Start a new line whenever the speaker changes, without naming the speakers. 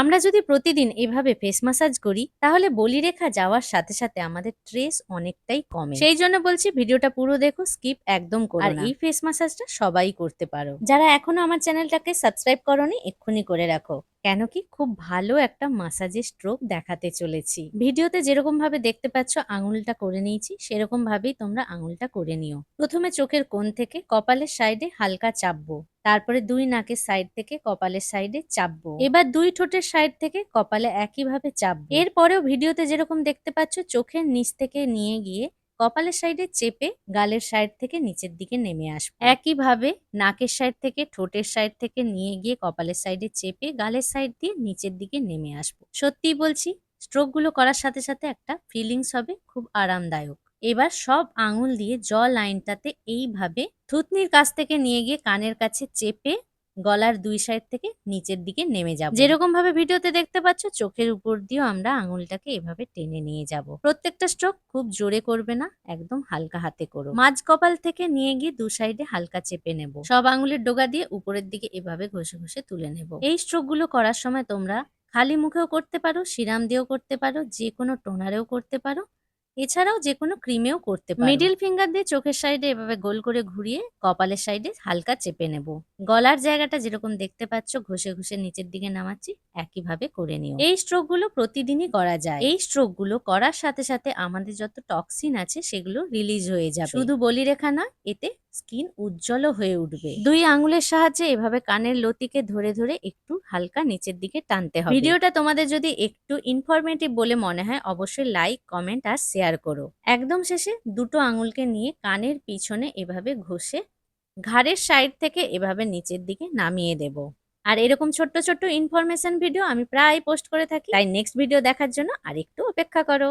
আমরা যদি প্রতিদিন এভাবে ফেস ম্যাসাজ করি তাহলে বলিরেখা যাওয়ার সাথে সাথে আমাদের স্ট্রেস অনেকটাই কমে। সেই জন্য বলছি ভিডিওটা পুরো দেখো স্কিপ একদম করো
আর
এই ফেস ম্যাসাজটা সবাই করতে পারো। যারা এখনও আমার চ্যানেলটাকে সাবস্ক্রাইব করনি এক্ষুনি করে রাখো। কেন কি খুব ভালো একটা মাসাজের স্ট্রোক দেখাতে চলেছি। ভিডিওতে যেরকম ভাবে দেখতে পাচ্ছ আঙুলটা করে নিয়েছি সেরকম ভাবেই তোমরা আঙুলটা করে নিও। প্রথমে চোখের কোণ থেকে কপালের সাইডে হালকা চাপবো। তারপরে দুই নাকের সাইড থেকে কপালের সাইডে চাপবো। এবার দুই ঠোঁটের সাইড থেকে কপালে একইভাবে চাপবো। এরপরেও ভিডিওতে যেরকম দেখতে পাচ্ছ চোখের নিচ থেকে নিয়ে গিয়ে কপালের সাইডে চেপে গালের সাইড থেকে নিচের দিকে নেমে আসব। একইভাবে নাকের সাইড থেকে ঠোঁটের সাইড থেকে নিয়ে গিয়ে কপালের সাইডে চেপে গালের সাইড দিয়ে নিচের দিকে নেমে আসব। সত্যিই বলছি স্ট্রোকগুলো করার সাথে সাথে একটা ফিলিংস হবে খুব আরামদায়ক। এবার সব আঙুল দিয়ে জ লাইনটাতে এইভাবে থুতনির কাছ থেকে নিয়ে গিয়ে কানের কাছে চেপে গলার দুই সাইড থেকে নিচের দিকে নেমে যাব। যেরকম ভাবে ভিডিওতে দেখতে পাচ্ছ, চোখের উপর দিয়েও আমরা আঙুলটাকে এভাবে টেনে নিয়ে যাব। প্রত্যেকটা স্ট্রোক খুব জোরে করবে না, একদম হালকা হাতে করো। মাঝ কপাল থেকে নিয়ে গিয়ে দু সাইডে হালকা চেপে নেব। সব আঙুলের ডোগা দিয়ে উপরের দিকে এভাবে ঘষে ঘষে তুলে নেব। এই স্ট্রোকগুলো করার সময় তোমরা খালি মুখেও করতে পারো, সিরাম দিয়েও করতে পারো যে কোনো টোনারেও করতে পারো। এছাড়াও যে কোনো ক্রিমেও করতে পারো। মিডিল ফিঙ্গার দিয়ে চোখের সাইডে এভাবে গোল করে ঘুরিয়ে কপালের সাইডে হালকা চেপে নেব। গলার জায়গাটা যেরকম দেখতে পাচ্ছ ঘষে ঘষে নিচের দিকে নামাচ্ছি একইভাবে করে নিও। এই স্ট্রোকগুলো প্রতিদিনই করা যায়। এই স্ট্রোকগুলো করার সাথে সাথে আমাদের যত টক্সিন আছে সেগুলো রিলিজ হয়ে যাবে। শুধু বলি রেখা না এতে স্কিন উজ্জ্বল হয়ে উঠবে। দুই আঙুলের সাহায্যে এভাবে কানের লতিকে ধরে ধরে একটু হালকা নিচের দিকে টানতে হবে। ভিডিওটা তোমাদের যদি একটু ইনফরমেটিভ বলে মনে হয় অবশ্যই লাইক কমেন্ট আর শেয়ার করো। একদম শেষে দুটো আঙুলকে নিয়ে কানের পিছনে এভাবে ঘষে ঘাড়ের সাইড থেকে এভাবে নিচের দিকে নামিয়ে দেব। আর এরকম ছোট্ট ছোট্ট ইনফরমেশন ভিডিও আমি প্রায় পোস্ট করে থাকি। তাই নেক্সট ভিডিও দেখার জন্য আর একটু অপেক্ষা করো।